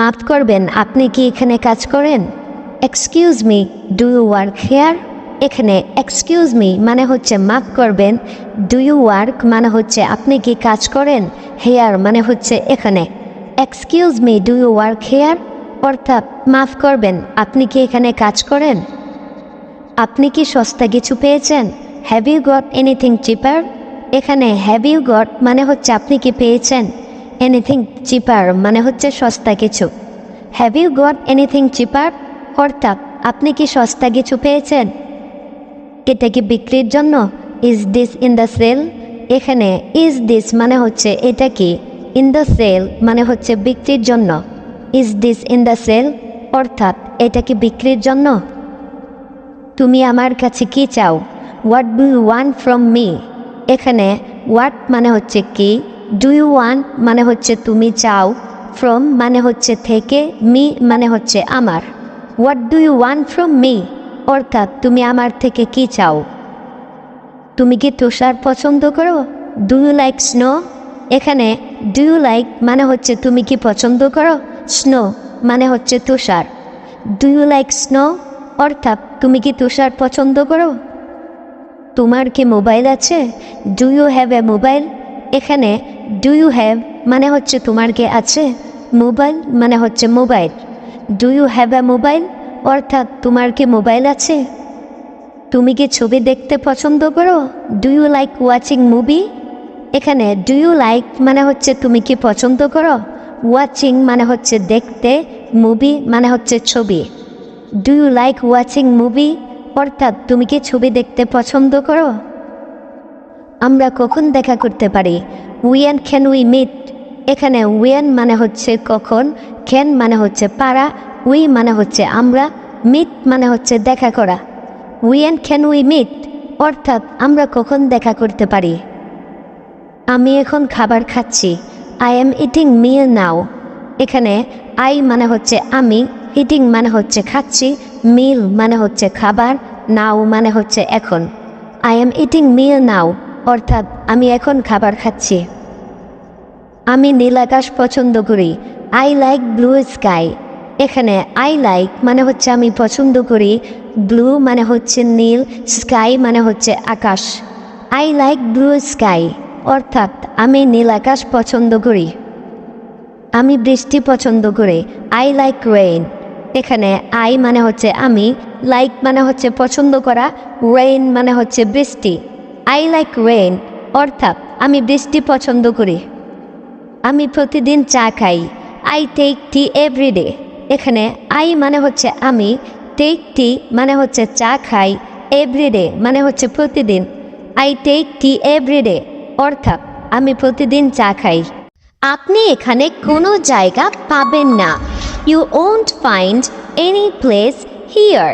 মাফ করবেন, আপনি কি এখানে কাজ করেন? Excuse me do you work here এখানে এক্সকিউজ মি মানে হচ্ছে মাফ করবেন ডু ইউ ওয়ার্ক মানে হচ্ছে আপনি কি কাজ করেন? হেয়ার মানে হচ্ছে এখানে। Excuse me do you work here অর্থাৎ, মাফ করবেন, আপনি কি এখানে কাজ করেন? আপনি কি সস্তা কিছু পেয়েছেন? Have you got anything cheaper এখানে হ্যাভ ইউ গট মানে হচ্ছে আপনি কি পেয়েছেন? এনিথিং চিপার মানে হচ্ছে সস্তা কিছু। Have you got anything cheaper অর্থাৎ আপনি কি সস্তা কিছু পেয়েছেন? এটা কি বিক্রির জন্য? Is this in the sale এখানে ইজ দিস মানে হচ্ছে এটা কি? ইন দ্য সেল মানে হচ্ছে বিক্রির জন্য। Is this in the sale অর্থাৎ, এটা কি বিক্রির জন্য? তুমি আমার কাছে কি চাও? What do you want from me এখানে হোয়াট মানে হচ্ছে কি? ডু ইউ ওয়ান মানে হচ্ছে তুমি চাও ফ্রম মানে হচ্ছে থেকে মি মানে হচ্ছে আমার। What do you want from me অর্থাৎ তুমি আমার থেকে কি চাও? তুমি কি তুষার পছন্দ করো? ডু ইউ লাইক স্নো এখানে ডু ইউ লাইক মানে হচ্ছে তুমি কি পছন্দ করো? স্নো মানে হচ্ছে তুষার। ডু ইউ লাইক স্নো অর্থাৎ তুমি কি তুষার পছন্দ করো? তোমার কি মোবাইল আছে? Do you have a mobile এখানে ডু ইউ হ্যাভ মানে হচ্ছে তোমার কি আছে? মোবাইল মানে হচ্ছে mobile. Do you have a mobile অর্থাৎ তোমার কি মোবাইল আছে? তুমি কি ছবি দেখতে পছন্দ করো? Do you like watching movie এখানে ডু ইউ লাইক মানে হচ্ছে তুমি কি পছন্দ করো? ওয়াচিং মানে হচ্ছে দেখতে মুভি মানে হচ্ছে ছবি। Do you like watching movie অর্থাৎ তুমি কি ছবি দেখতে পছন্দ করো? আমরা কখন দেখা করতে পারি? উইয়ান ক্যান উই মিট এখানে উইয়ান মানে হচ্ছে কখন ক্যান মানে হচ্ছে পারা উই মানে হচ্ছে আমরা মিট মানে হচ্ছে দেখা করা। উইয়ান ক্যান উই মিট অর্থাৎ আমরা কখন দেখা করতে পারি। আমি এখন খাবার খাচ্ছি। I am eating meal now এখানে আই মানে হচ্ছে আমি ইটিং মানে হচ্ছে খাচ্ছি মিল মানে হচ্ছে খাবার নাও মানে হচ্ছে এখন। I am eating meal now অর্থাৎ আমি এখন খাবার খাচ্ছি। আমি নীল আকাশ পছন্দ করি। আই লাইক ব্লু স্কাই এখানে আই লাইক মানে হচ্ছে আমি পছন্দ করি। ব্লু মানে হচ্ছে নীল স্কাই মানে হচ্ছে আকাশ। আই লাইক ব্লু স্কাই অর্থাৎ আমি নীল আকাশ পছন্দ করি। আমি বৃষ্টি পছন্দ করি। আই লাইক রেইন এখানে আই মানে হচ্ছে আমি লাইক মানে হচ্ছে পছন্দ করা। রেইন মানে হচ্ছে বৃষ্টি। আই লাইক রেইন অর্থাৎ আমি বৃষ্টি পছন্দ করি। আমি প্রতিদিন চা খাই আই টেক টি এভরিডে এখানে আই মানে হচ্ছে আমি টেক টি মানে হচ্ছে চা খাই এভরিডে মানে হচ্ছে প্রতিদিন। আই টেক টি এভরিডে অর্থাৎ আমি প্রতিদিন চা খাই। আপনি এখানে কোনো জায়গা পাবেন না। You won't find any place here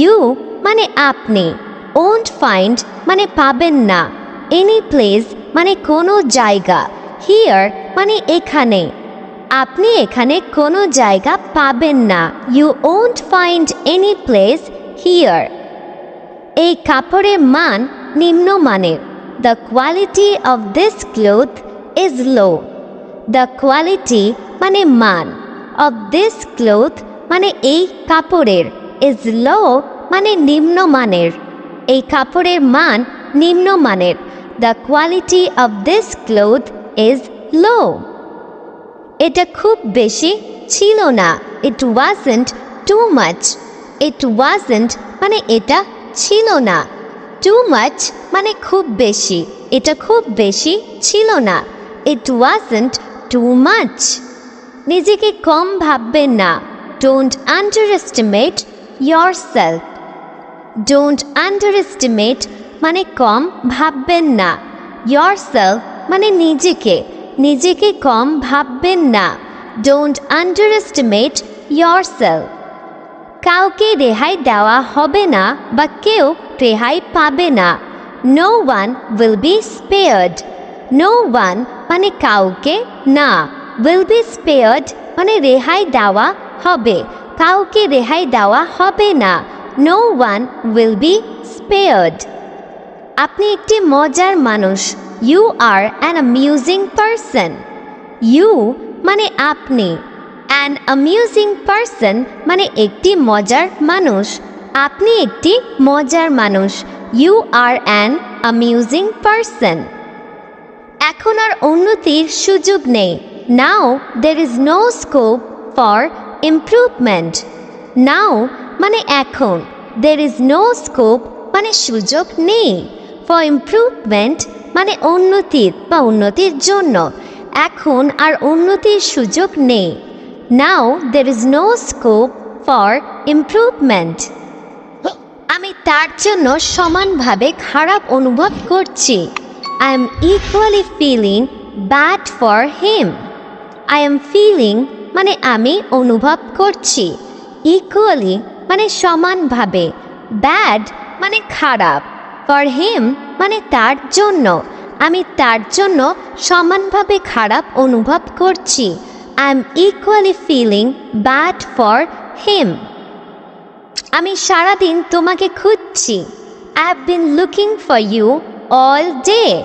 you মানে আপনি। ওন্ট ফাইন্ড মানে পাবেন না। এনি প্লেস মানে কোনো জায়গা। হিয়ার মানে এখানে। আপনি এখানে কোনো জায়গা পাবেন না। You won't find any place here. এই কাপড়ের মান নিম্নমানের। The quality of this cloth is low. The quality মানে মান। অফ দিস ক্লোথ মানে এই কাপড়ের। ইজ লো মানে নিম্নমানের। এই কাপড়ের মান নিম্নমানের। The quality of this cloth is low এটা খুব বেশি ছিল না। It wasn't too much it wasn't মানে এটা ছিল না। টু মাচ মানে খুব বেশি। এটা খুব বেশি ছিল না। ইট ওয়াজেন্ট টু মাচ নিজেকে কম ভাববেন না। Don't underestimate self don't underestimate মানে কম ভাববেন না। ইয়র সেলফ মানে নিজেকে। নিজেকে কম ভাববেন না। Don't underestimate yourself কাউকে রেহাই দেওয়া হবে না বা কেউ রেহাই পাবে না। No one will be spared no one মানে কাউকে না। উইল বি স্পেয়ার্ড মানে রেহাই দেওয়া হবে। কাউকে রেহাই দেওয়া হবে না। No one will be spared আপনি একটি মজার মানুষ। You are an amusing person you মানে আপনি। অ্যান অ্যামিউজিং পারসন মানে একটি মজার মানুষ। আপনি একটি মজার মানুষ। You are an amusing person এখন আর উন্নতির সুযোগ নেই। Now there is no scope for improvement now মানে এখন দের ইজ নো স্কোপ মানে সুযোগ নেই ফর ইমপ্রুভমেন্ট মানে উন্নতির, বা উন্নতির জন্য, এখন আর উন্নতির সুযোগ নেই now there is no scope for improvement আমি তার জন্য সমানভাবে খারাপ অনুভব করছি I am equally feeling bad for him I am feeling মানে আমি অনুভব করছি ইকুয়ালি মানে সমানভাবে। ব্যাড মানে খারাপ। ফর হিম মানে তার জন্য। আমি তার জন্য সমানভাবে খারাপ অনুভব করছি। I am equally feeling bad for him আমি সারাদিন তোমাকে খুঁজছি। I have been looking for you all day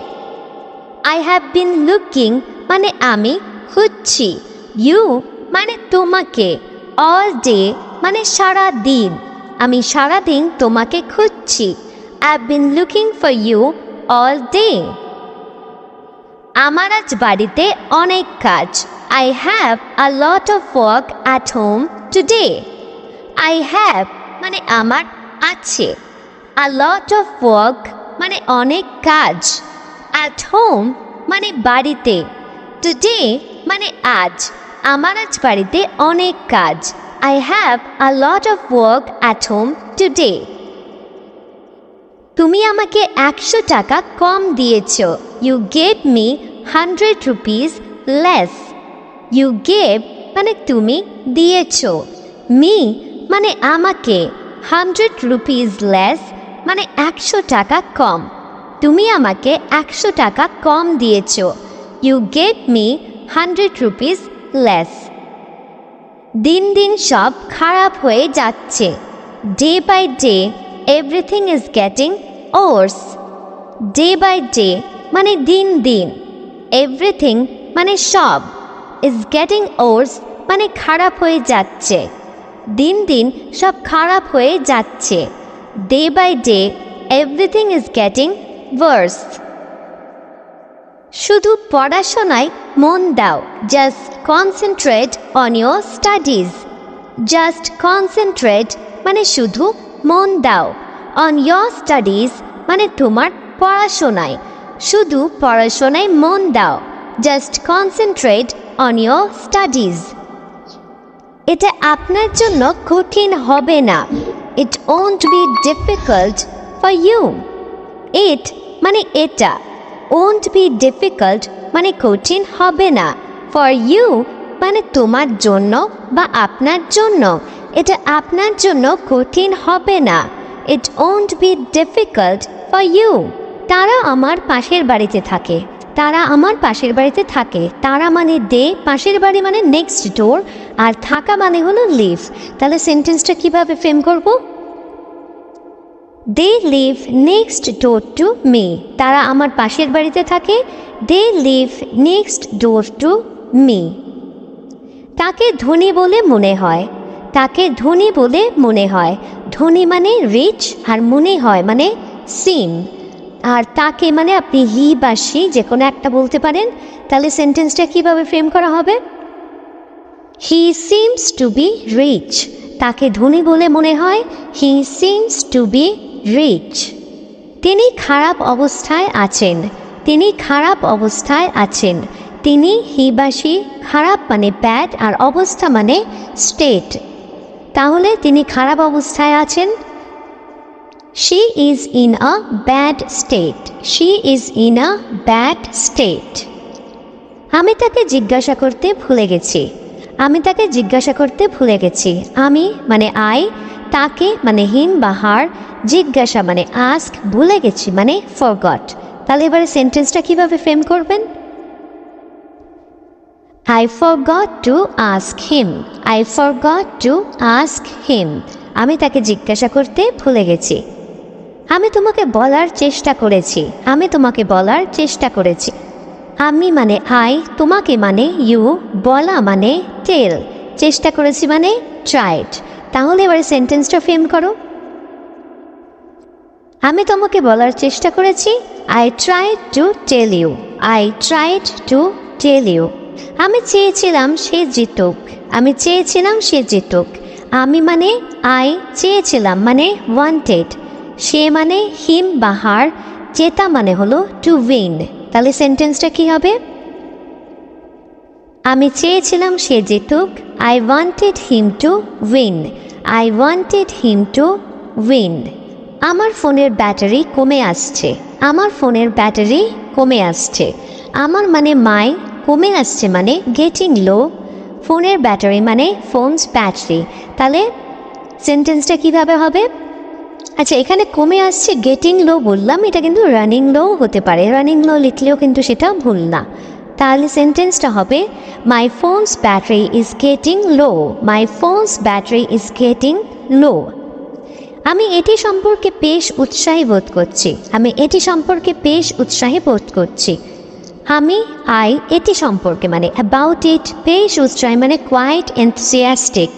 I have been looking মানে আমি খুঁজছি। ইউ মানে তোমাকে। অল ডে মানে সারা দিন। আমি সারাদিন তোমাকে খুঁজছি। I been looking for you all day আমার আজ বাড়িতে অনেক কাজ। I have a lot of work at home today I have মানে আমার আছে। আ লট অফ ওয়ার্ক মানে অনেক কাজ। অ্যাট হোম মানে বাড়িতে। টুডে মানে আজ। আমার আজ বাড়িতে অনেক কাজ। I have a lot of work at home today তুমি আমাকে একশো টাকা কম দিয়েছ। You gave me hundred rupees less you gave মানে তুমি দিয়েছ। মি মানে আমাকে হান্ড্রেড রুপিস লেস মানে একশো টাকা কম। তুমি আমাকে একশো টাকা কম দিয়েছ। You gave me hundred rupees less দিন দিন সব খারাপ হয়ে যাচ্ছে। Day by day everything is getting worse day by day মানে দিন দিন। এভরিথিং মানে সব ইজ গেটিং ওর্স মানে খারাপ হয়ে যাচ্ছে। দিন দিন সব খারাপ হয়ে যাচ্ছে। Day by day everything is getting worse শুধু পড়াশোনায় মন দাও। Just concentrate on your studies just concentrate মানে শুধু মন দাও। অন ইয়োর স্টাডিজ মানে তোমার পড়াশোনায়। শুধু পড়াশোনায় মন দাও। Just concentrate on your studies এটা আপনার জন্য কঠিন হবে না। It won't be difficult for you it মানে এটা। ওন্ট বি ডিফিকাল্ট মানে কঠিন হবে না। ফর ইউ মানে তোমার জন্য বা আপনার জন্য। এটা আপনার জন্য কঠিন হবে না। It won't be difficult for you তারা আমার পাশের বাড়িতে থাকে। তারা আমার পাশের বাড়িতে থাকে। তারা মানে দে, পাশের বাড়ি মানে নেক্সট ডোর আর থাকা মানে হলো লিভ তাহলে সেন্টেন্সটা কীভাবে ফ্রেম করব? They live next door to me তারা আমার পাশের বাড়িতে থাকে। They live next door to me তাকে ধনী বলে মনে হয়। তাকে ধনী বলে মনে হয়। ধনী মানে রিচ আর মনে হয় মানে সিম আর তাকে মানে আপনি হি বা সি যে কোনো একটা বলতে পারেন। তাহলে সেন্টেন্সটা কীভাবে ফ্রেম করা হবে? He seems to be rich তাকে ধনী বলে মনে হয়। He seems to be rich তিনি খারাপ অবস্থায় আছেন। তিনি খারাপ অবস্থায় আছেন। তিনি হিবাসী, খারাপ মানে ব্যাড আর অবস্থা মানে স্টেট তাহলে তিনি খারাপ অবস্থায় আছেন? She is in a bad state she is in a bad state আমি তাকে জিজ্ঞাসা করতে ভুলে গেছি। আমি তাকে জিজ্ঞাসা করতে ভুলে গেছি। আমি মানে আই তাকে মানে হিম বা হার জিজ্ঞাসা মানে আস্ক, ভুলে গেছি মানে ফরগট তাহলে এবারে সেন্টেন্সটা কীভাবে ফ্রেম করবেন? I forgot to ask him I forgot to ask him আমি তাকে জিজ্ঞাসা করতে ভুলে গেছি। আমি তোমাকে বলার চেষ্টা করেছি। আমি তোমাকে বলার চেষ্টা করেছি। আমি মানে আই তোমাকে মানে ইউ বলা মানে টেল চেষ্টা করেছি মানে ট্রাইড তাহলে এবারে সেন্টেন্সটা ফ্রেম করো। আমি তোমাকে বলার চেষ্টা করেছি I tried to tell you I tried to tell you আমি চেয়েছিলাম সে জিতুক, আমি চেয়েছিলাম সে জিতুক। আমি মানে আই চেয়েছিলাম মানে ওয়ান্টেড সে মানে হিম বা হার জেতা মানে হলো টু উইন তাহলে সেন্টেন্সটা কি হবে? আমি চেয়েছিলাম সে জিতুক। I wanted him to win I wanted him to win আমার ফোনের ব্যাটারি কমে আসছে। আমার ফোনের ব্যাটারি কমে আসছে। আমার মানে মাই কমে আসছে মানে গেটিং লো ফোনের ব্যাটারি মানে ফোনস ব্যাটারি তাহলে সেন্টেন্সটা কীভাবে হবে? আচ্ছা এখানে কমে আসছে গেটিং লো বললাম। এটা কিন্তু রানিং লো হতে পারে। রানিং লো লিখলেও কিন্তু সেটা ভুল না। তাহলে সেন্টেন্সটা হবে my phone's battery is getting low my phone's battery is getting low আমি এটি সম্পর্কে বেশ উৎসাহী বোধ করছি। আমি এটি সম্পর্কে বেশ উৎসাহী বোধ করছি। আমি আই এটি সম্পর্কে মানে অ্যাবাউট ইট বেশ উৎসাহী মানে কোয়াইট এনথুসিয়াস্টিক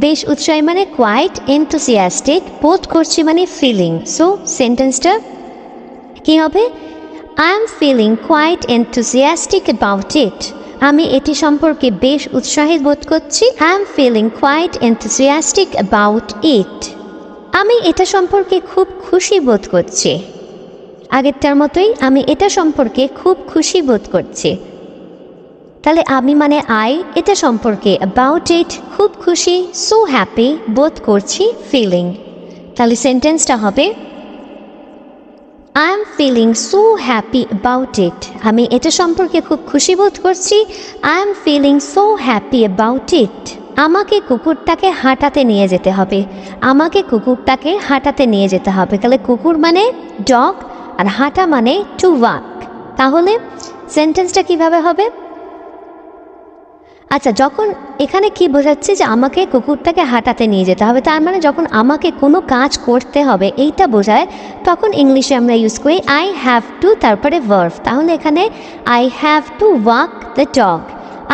বেশ উৎসাহী মানে কোয়াইট এনথুসিয়াস্টিক বোধ করছি মানে ফিলিং সো সেন্টেন্সটা কি হবে? I am feeling quite enthusiastic about it আমি এটি সম্পর্কে বেশ উৎসাহী বোধ করছি। I am feeling quite enthusiastic about it আমি এটা সম্পর্কে খুব খুশি বোধ করছি। আগেরটার মতোই আমি এটা সম্পর্কে খুব খুশি বোধ করছি। তাহলে আমি মানে আই এটা সম্পর্কে অ্যাবাউট ইট খুব খুশি সো হ্যাপি বোধ করছি ফিলিং তাহলে সেন্টেন্সটা হবে I am feeling so happy about it আমি এটা সম্পর্কে খুব খুশি বোধ করছি। I am feeling so happy about it আমাকে কুকুরটাকে হাঁটাতে নিয়ে যেতে হবে। আমাকে কুকুরটাকে হাঁটাতে নিয়ে যেতে হবে। তাহলে কুকুর মানে ডগ আর হাঁটা মানে টু ওয়াক তাহলে সেন্টেন্সটা কীভাবে হবে? আচ্ছা যখন এখানে কি বোঝাচ্ছে যে আমাকে কুকুরটাকে হাঁটাতে নিয়ে যেতে হবে, তার মানে যখন আমাকে কোনো কাজ করতে হবে এইটা বোঝায়, তখন ইংলিশে আমরা ইউজ করি আই হ্যাভ টু তারপরে ভার্ভ তাহলে এখানে I have to walk the dog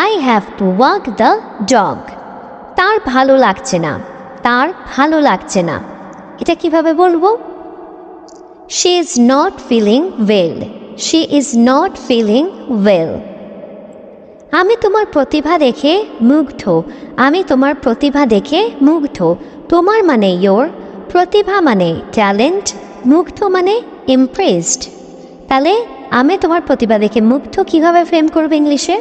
I have to walk the dog তার ভালো লাগছে না তার ভালো লাগছে না এটা কীভাবে বলব? She is not feeling well she is not feeling well আমি তোমার প্রতিভা দেখে মুগ্ধ। আমি তোমার প্রতিভা দেখে মুগ্ধ। তোমার মানে ইয়োর প্রতিভা মানে ট্যালেন্ট মুগ্ধ মানে ইমপ্রেসড তাহলে আমি তোমার প্রতিভা দেখে মুগ্ধ কীভাবে ফ্রেম করবে ইংলিশে?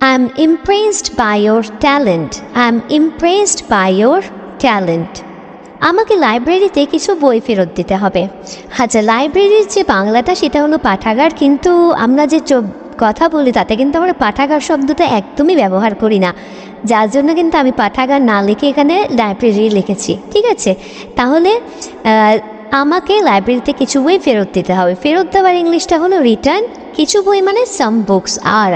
I am impressed by your talent I am impressed by your talent আমাকে লাইব্রেরিতে কিছু বই ফেরত দিতে হবে। আচ্ছা লাইব্রেরির যে বাংলাটা, সেটা হলো পাঠাগার, কিন্তু আমরা যে কথা বলি, তাতে কিন্তু আমরা পাঠাগার শব্দটা একদমই ব্যবহার করি না। যার জন্য কিন্তু আমি পাঠাগার না লিখে এখানে লাইব্রেরি লিখেছি, ঠিক আছে? তাহলে আমাকে লাইব্রেরিতে কিছু বই ফেরত দিতে হবে। ফেরত দেওয়ার ইংলিশটা হলো রিটার্ন কিছু বই মানে সাম বুকস আর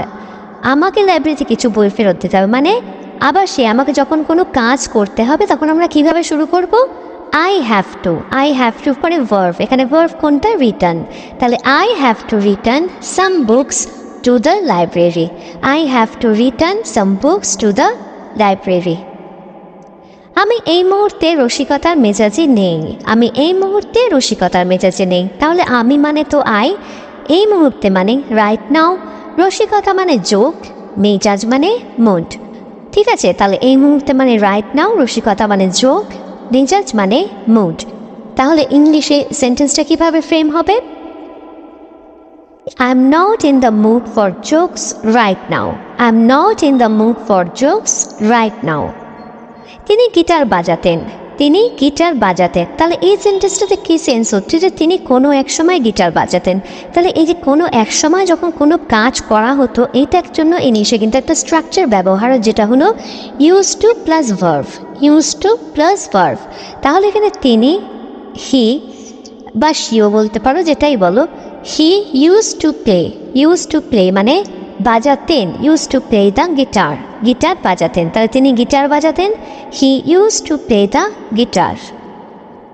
আমাকে লাইব্রেরিতে কিছু বই ফেরত দিতে হবে। মানে আবার সে আমাকে যখন কোনো কাজ করতে হবে, তখন আমরা কীভাবে শুরু করব? I have to I have to পরে ভার্ভ এখানে ভার্ভ কোনটা? রিটার্ন তাহলে I have to return some books to the library I have to return some books to the library আমি এই মুহূর্তে রসিকতার মেজাজে নেই। আমি এই মুহূর্তে রসিকতার মেজাজে নেই। তাহলে আমি মানে তো আই। এই মুহূর্তে মানে রাইট নাও রসিকতা মানে যোগ, মেজাজ মানে মুড ঠিক আছে? তাহলে এই মুহূর্তে মানে রাইট নাও রসিকতা মানে যোগ, মেজাজ মানে মুড তাহলে ইংলিশে সেন্টেন্সটা কীভাবে ফ্রেম হবে? I am not in the mood for jokes right now. I am not in the mood for jokes right now. তিনি গিটার বাজাতেন। তিনি গিটার বাজাতেন। তাহলে এই সেন্টেন্সটাতে কী সেন্স হচ্ছে যে তিনি কোনো এক সময় গিটার বাজাতেন। তাহলে এই যে কোনো এক সময় যখন কোনো কাজ করা হতো এইটার জন্য ইনিশে কিন্তু একটা স্ট্রাকচার ব্যবহার যেটা হলো use to plus verb use to plus verb তাহলে এখানে তিনি হি বা শিও বলতে পারো, যেটাই বলো। He use to play use to play মানে বাজাতেন use to play the guitar guitar বাজাতেন, তাহলে তিনি guitar বাজাতেন he use to play the guitar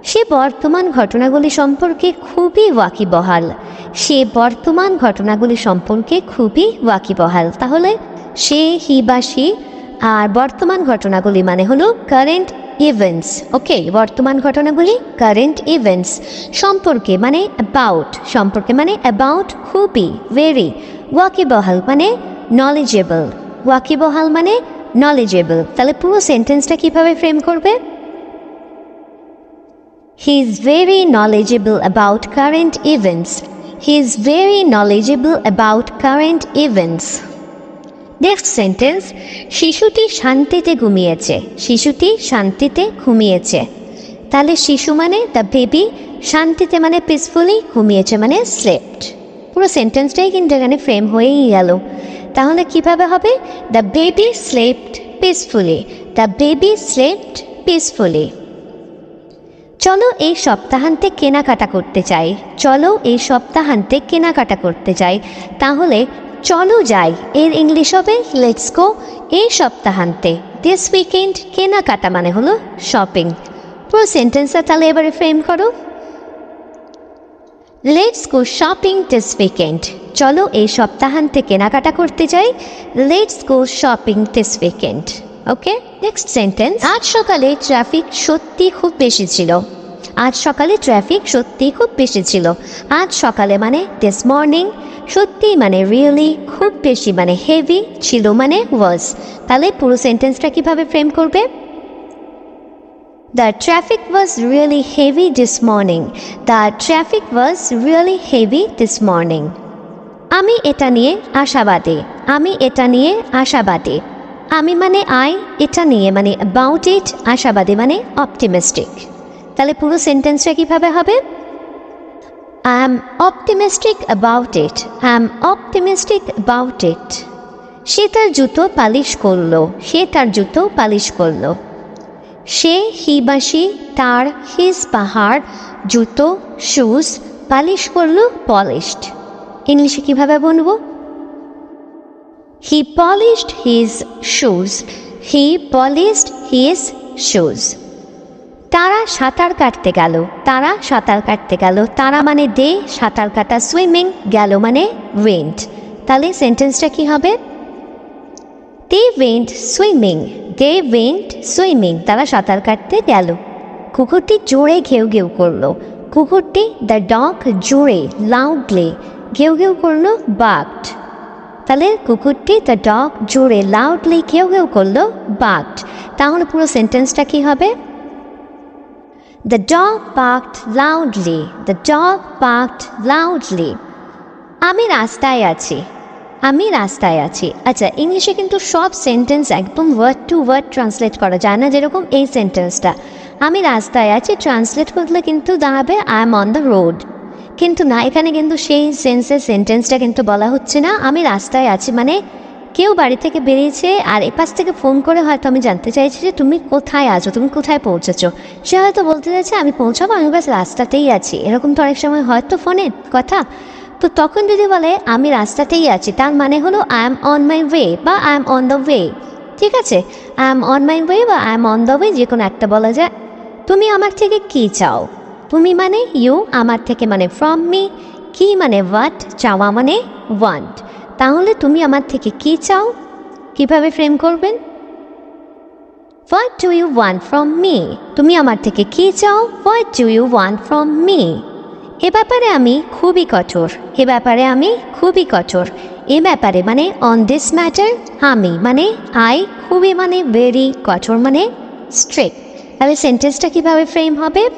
সে বর্তমান ঘটনাগুলি সম্পর্কে খুবই ওয়াকিবহাল, সে বর্তমান ঘটনাগুলি সম্পর্কে খুবই ওয়াকিবহাল। তাহলে সে হি বা সে আর বর্তমান ঘটনাগুলি মানে হলো কারেন্ট ইভেন্টস ওকে বর্তমান ঘটনাগুলি কারেন্ট ইভেন্টস সম্পর্কে মানে অ্যাবাউট সম্পর্কে মানে অ্যাবাউট খুবই ভেরি ওয়াকিবহাল মানে নলেজেবল ওয়াকিবহাল মানে নলেজেবল তাহলে পুরো সেন্টেন্সটা কীভাবে ফ্রেম করবে? He is very knowledgeable about current events. He is very knowledgeable about current events. Next sentence শিশুটি শান্তিতে ঘুমিয়েছে। শিশুটি শান্তিতে ঘুমিয়েছে। তাহলে শিশু মানে দ্য বেবি শান্তিতে মানে পিসফুলি ঘুমিয়েছে মানে স্লেপ্ট পুরো সেন্টেন্সটাই কিন্তু এখানে ফ্রেম হয়েই গেল। তাহলে কীভাবে হবে? The baby slept peacefully the baby slept peacefully চলো এই সপ্তাহান্তে কেনাকাটা করতে চাই চলো এই সপ্তাহান্তে কেনাকাটা করতে চাই তাহলে চলো যাই। এর ইংলিশ হবে লেটস গো এই সপ্তাহান্তে। দিস উইকেন্ড কেনাকাটা মানে হলো শপিং পুরো সেন্টেন্সটা তাহলে এবারে ফ্রেম করো। Let's go shopping this weekend চলো এই সপ্তাহান্তে কেনাকাটা করতে যাই। Let's go shopping this weekend okay next sentence আজ সকালে ট্রাফিক সত্যি খুব বেশি ছিল। আজ সকালে ট্রাফিক সত্যি খুব বেশি ছিল। আজ সকালে মানে দিস মর্নিং সত্যি মানে রিয়েলি খুব বেশি মানে হেভি ছিল মানে ওয়াজ তাহলে পুরো সেন্টেন্সটা কীভাবে ফ্রেম করবে? The traffic was really heavy this morning. The traffic was really heavy this morning. আমি এটা নিয়ে আশাবাদী। আমি এটা নিয়ে আশাবাদী। আমি মানে আই এটা নিয়ে মানে অ্যাবাউট ইট আশাবাদী মানে অপটিমিস্টিক তাহলে পুরো সেন্টেন্সটা কীভাবে হবে? I am optimistic about it I am optimistic about it সে তার জুতো পালিশ করল। সে তার জুতো পালিশ করল। সে হিবাসী তার হিজ পাহাড় জুতো শুজ পালিশ করল পলিশড ইংলিশে কীভাবে বলব? He polished his shoes he polished his shoes তারা সাঁতার কাটতে গেল। তারা সাঁতার কাটতে গেল। তারা মানে দে, সাঁতার কাটা, সুইমিং, গেল মানে ওয়েন্ট তাহলে সেন্টেন্সটা কি হবে? They went swimming, they went swimming. তারা সাঁতার কাটতে গেল। কুকুরটি জোরে ঘেউ ঘেউ করল। কুকুরটি দ্য ডগ জোরে লাউডলি ঘেউ ঘেউ করল বাঘড তাহলে কুকুরটি দ্য ডগ জোরে লাউডলি ঘেউ ঘেউ করল বাঘড তাহলে পুরো সেন্টেন্সটা কি হবে? The dog barked loudly the dog barked loudly আমি রাস্তায় আছি। আমি রাস্তায় আছি। আচ্ছা ইংলিশে কিন্তু সব সেন্টেন্স একদম ওয়ার্ড টু ওয়ার্ড ট্রান্সলেট করা যায় না, যেরকম এই সেন্টেন্সটা আমি রাস্তায় আছি ট্রান্সলেট করলে কিন্তু দাঁড়াবে I am on the road কিন্তু না, এখানে কিন্তু সেই সেন্সের সেন্টেন্সটা কিন্তু বলা হচ্ছে না। আমি রাস্তায় আছি মানে কেউ বাড়ি থেকে বেরিয়েছে আর এপাশ থেকে ফোন করে হয়তো আমি জানতে চাইছি যে তুমি কোথায় আছো, তুমি কোথায় পৌঁছেছো। সে হয়তো বলতে চাইছে, আমি পৌঁছাবো, আমি ব্যাস রাস্তাতেই আছি। এরকম তো অনেক সময় হয়তো ফোনে কথা। তো তখন যদি বলে, আমি রাস্তাতেই আছি, তার মানে হলো I am on my way বা I am on the way ঠিক আছে? I am on my way বা I am on the way যে কোনো একটা বলা যায়। তুমি আমার থেকে কি চাও? তুমি মানে ইউ আমার থেকে মানে ফ্রম মি কি মানে হোয়াট চাওয়া মানে ওয়ান্ট তাহলে তুমি আমার থেকে কি চাও? কীভাবে ফ্রেম করবেন? What do you want from me তুমি আমার থেকে কি চাও? What do you want from me এ ব্যাপারে আমি খুবই কঠোর। এ ব্যাপারে আমি খুবই কঠোর। এ ব্যাপারে মানে অন দিস ম্যাটার আমি মানে আই খুবই মানে ভেরি কঠোর মানে স্ট্রিক্ট তাহলে সেন্টেন্সটা কীভাবে ফ্রেম হবে?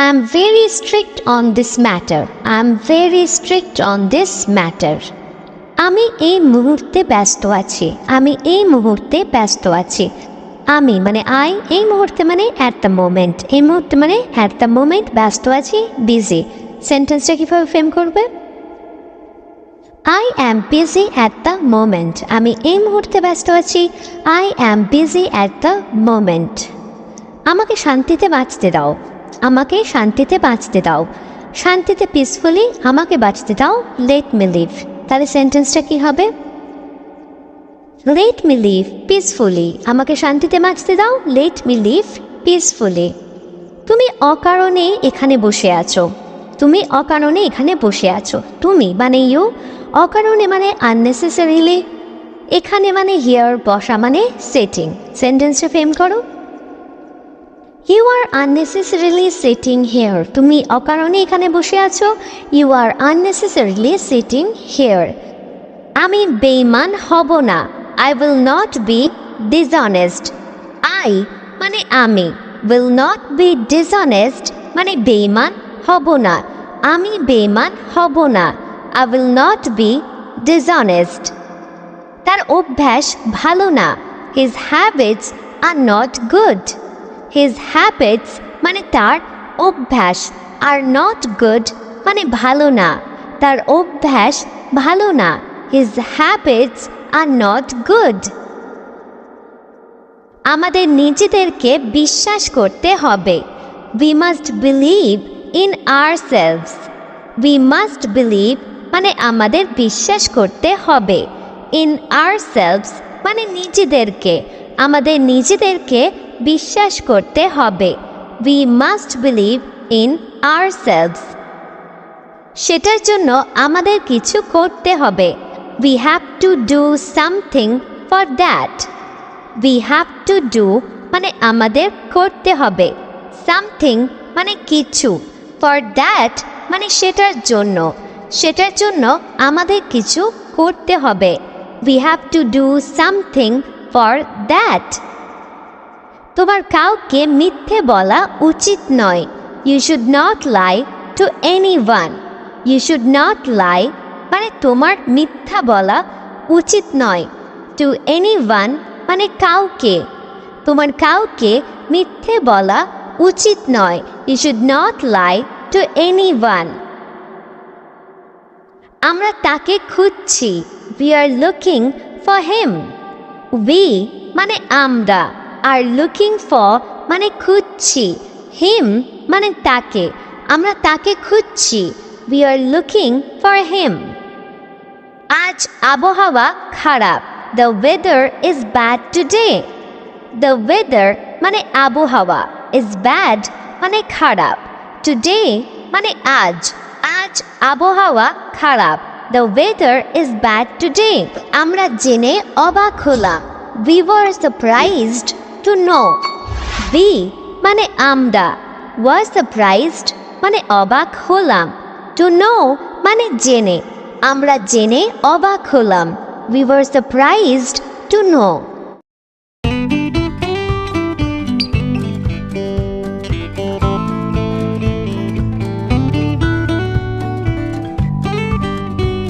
I am very strict on this matter I am very strict on this matter আমি এই মুহূর্তে ব্যস্ত আছি। আমি এই মুহূর্তে ব্যস্ত আছি। আমি মানে আই এই মুহূর্তে মানে অ্যাট দ্য মোমেন্ট এই মুহূর্তে মানে অ্যাট দ্য মোমেন্ট ব্যস্ত আছি বিজি সেন্টেন্সটা কীভাবে ফ্রেম করবে? I am busy at the moment আমি এই মুহূর্তে ব্যস্ত আছি। I am busy at the moment আমাকে শান্তিতে বাঁচতে দাও। আমাকে শান্তিতে বাঁচতে দাও। শান্তিতে পিসফুলি আমাকে বাঁচতে দাও লেট মি লিভ তাহলে সেন্টেন্সটা কি হবে? লেট মি লিভ পিসফুলি আমাকে শান্তিতে বাঁচতে দাও লেট মি লিভ পিসফুলি তুমি অকারণে এখানে বসে আছো। তুমি অকারণে এখানে বসে আছো। তুমি মানে ইউ অকারণে মানে আননেসেসারিলি এখানে মানে হিয়ার বসা মানে সেটিং সেন্টেন্সে ফেম করো। You are unnecessarily sitting here তুমি অকারণে এখানে বসে আছো। You are unnecessarily sitting here আমি বেইমান হব না। I will not be dishonest I মানে আমি উইল নট বি ডিসঅনেস্ট মানে বেইমান হব না। আমি বেইমান হব না। I will not be dishonest তার অভ্যাস ভালো না। His habits are not good his habits মানে তার অভ্যাস আর নট গুড মানে ভালো না। তার অভ্যাস ভালো না। His habits are not good আমাদের নিজেদেরকে বিশ্বাস করতে হবে। We must believe in ourselves we must believe মানে আমাদের বিশ্বাস করতে হবে। ইন আর সেলভস মানে নিজেদেরকে। আমাদের নিজেদেরকে বিশ্বাস করতে হবে। We must believe in ourselves সেটার জন্য আমাদের কিছু করতে হবে। We have to do something for that we have to do মানে আমাদের করতে হবে। সামথিং মানে কিছু। ফর দ্যাট মানে সেটার জন্য। সেটার জন্য আমাদের কিছু করতে হবে। We have to do something for that তোমার কাউকে মিথ্যে বলা উচিত নয়। You should not lie to anyone you should not lie মানে তোমার মিথ্যা বলা উচিত নয় টু এনি ওয়ান মানে কাউকে। তোমার কাউকে মিথ্যে বলা উচিত নয়। You should not lie to anyone আমরা তাকে খুঁজছি। We are looking for him we মানে আমরা। আর লুকিং ফর মানে খুঁজছি। হিম মানে তাকে। আমরা তাকে খুঁজছি। We are looking for him আজ আবহাওয়া খারাপ। The weather is bad today the weather মানে আবহাওয়া। ইজ ব্যাড মানে খারাপ। টুডে মানে আজ। আজ আবহাওয়া খারাপ। The weather is bad today আমরা জেনে অবাক হলাম। We were surprised to know be মানে আমরা। ওয়াজ সারপ্রাইজড মানে অবাক হলাম। টু নো মানে জেনে। আমরা জেনে অবাক হলাম। We were surprised to know